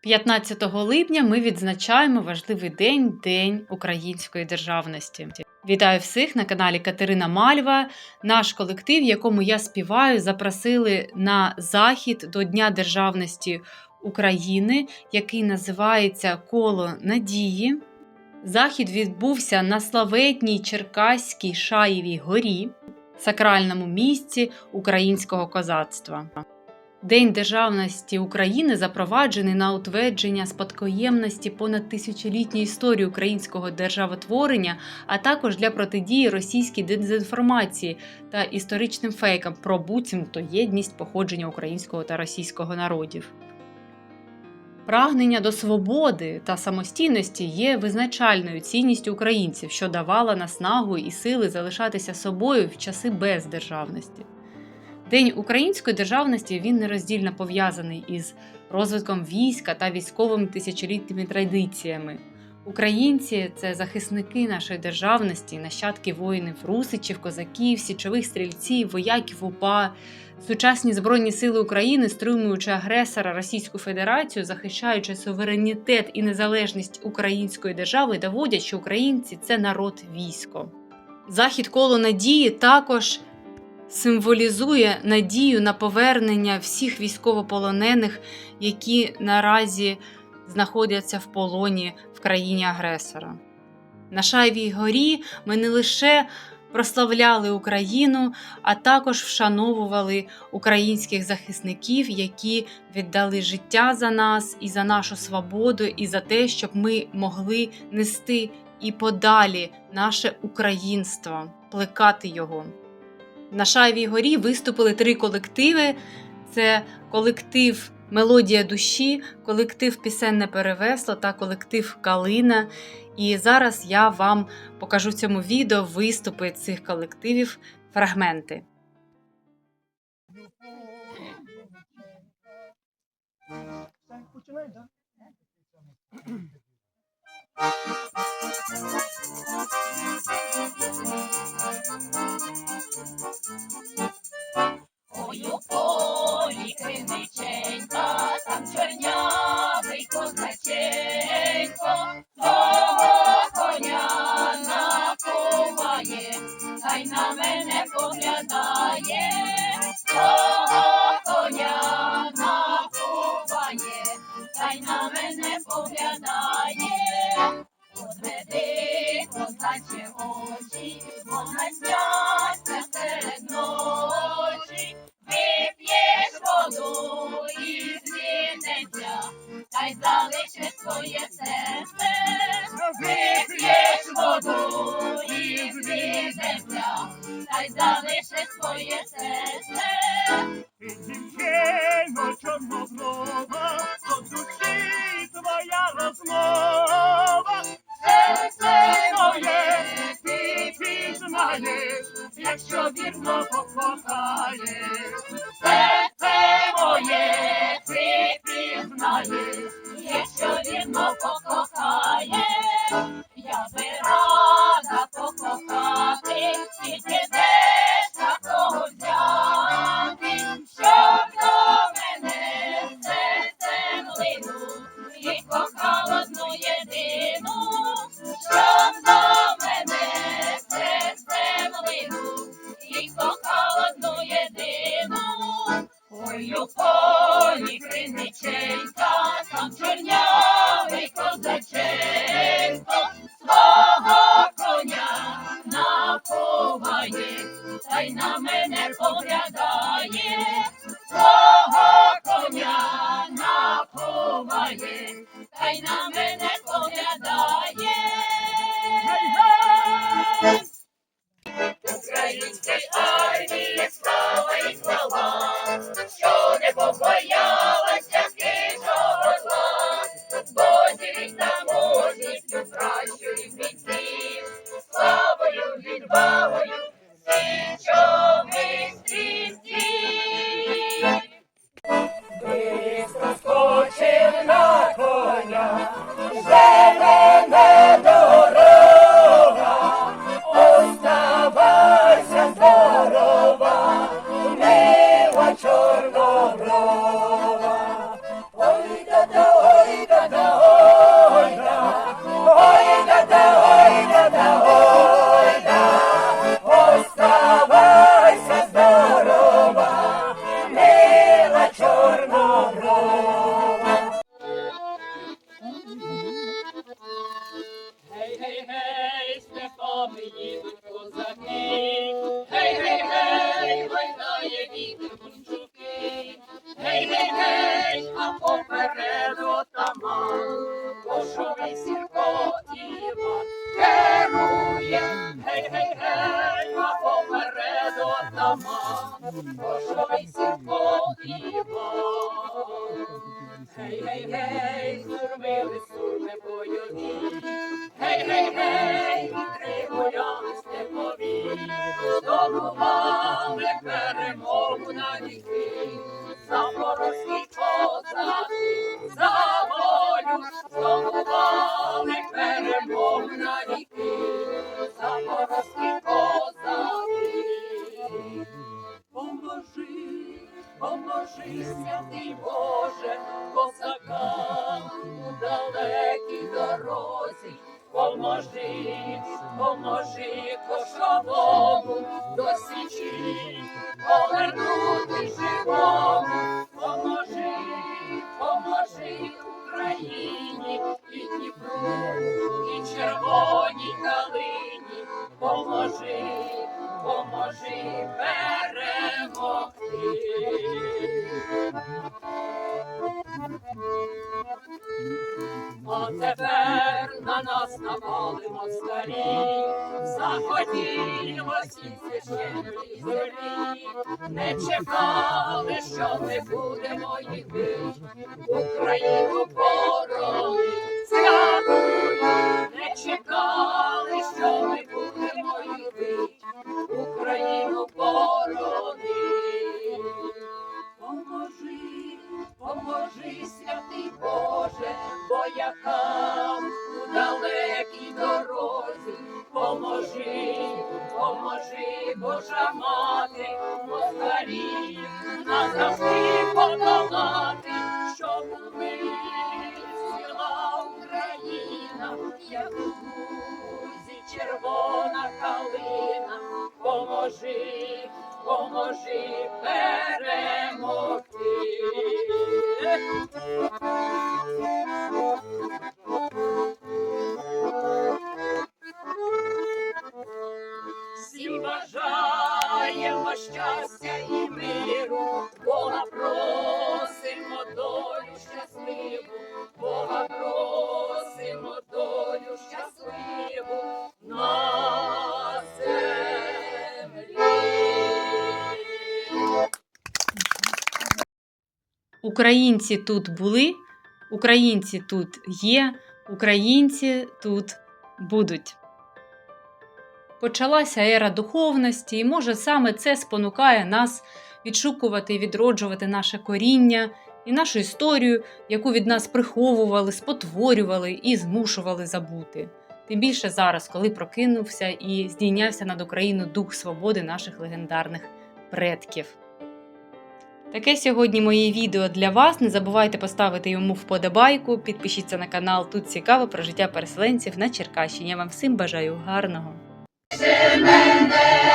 15 липня ми відзначаємо важливий день День української державності. Вітаю всіх на каналі Катерина Мальва. Наш колектив, якому я співаю, запросили на захід до Дня Державності України, який називається Коло Надії. Захід відбувся на славетній Черкаській Шаєвій горі, сакральному місці українського козацтва. День державності України запроваджений на утвердження спадкоємності понад тисячолітньої історії українського державотворення, а також для протидії російській дезінформації та історичним фейкам про буцімто єдність походження українського та російського народів. Прагнення до свободи та самостійності є визначальною цінністю українців, що давала наснагу і сили залишатися собою в часи бездержавності. День української державності він нероздільно пов'язаний із розвитком війська та військовими тисячолітніми традиціями. Українці це захисники нашої державності, нащадки воїнів русичів, козаків, січових стрільців, вояків УПА. Сучасні Збройні сили України, стримуючи агресора Російську Федерацію, захищаючи суверенітет і незалежність української держави, доводять, що українці це народ військо. Захід коло надії також символізує надію на повернення всіх військовополонених, які наразі знаходяться в полоні в країні агресора. На Шайвій горі ми не лише прославляли Україну, а також вшановували українських захисників, які віддали життя за нас і за нашу свободу, і за те, щоб ми могли нести і подалі наше українство, плекати його. На Шайвій горі виступили три колективи: це колектив Мелодія душі, колектив Пісенне перевесло та колектив Калина. І зараз я вам покажу в цьому відео виступи цих колективів, фрагменти. Починай, так? Ой, у полі криниченька, там чорнявий козаченько, свого коня накуває, та й на мене поглядає, коня накуває, та й на мене поглядає. Подведи, Zacie oci, wolne gwiazdę sred noci. Wypijesz wodu i zwinięcia, daj zaleźć swoje serce. Wypijesz wodu i zwinięcia, daj zaleźć swoje serce. Якщо вірно покохаєш. Ой, у Amen. Кошовий сірко. Гей, гей, гей, сурмили сурми бойові. Гей, гей, гей, вітри гуляли степові. Здобували перемогу на віки. Дорозі. Поможи, поможи кошовому до повернути живому, поможи, поможи Україні і Дніпру, і червоній калині, поможи, поможи перемогти. Тепер напали москалі, ще і священної землі, не чекали, що ми будемо їх бить, Україну борони, святую, не чекали, що ми будемо червона калина. Поможи, поможи перемогти. Українці тут були, українці тут є, українці тут будуть. Почалася ера духовності, і може саме це спонукає нас відшукувати і відроджувати наше коріння і нашу історію, яку від нас приховували, спотворювали і змушували забути. Тим більше зараз, коли прокинувся і здійнявся над Україною дух свободи наших легендарних предків. Таке сьогодні моє відео для вас. Не забувайте поставити йому вподобайку, підпишіться на канал. Тут цікаво про життя переселенців на Черкащині. Я вам всім бажаю гарного. Мене.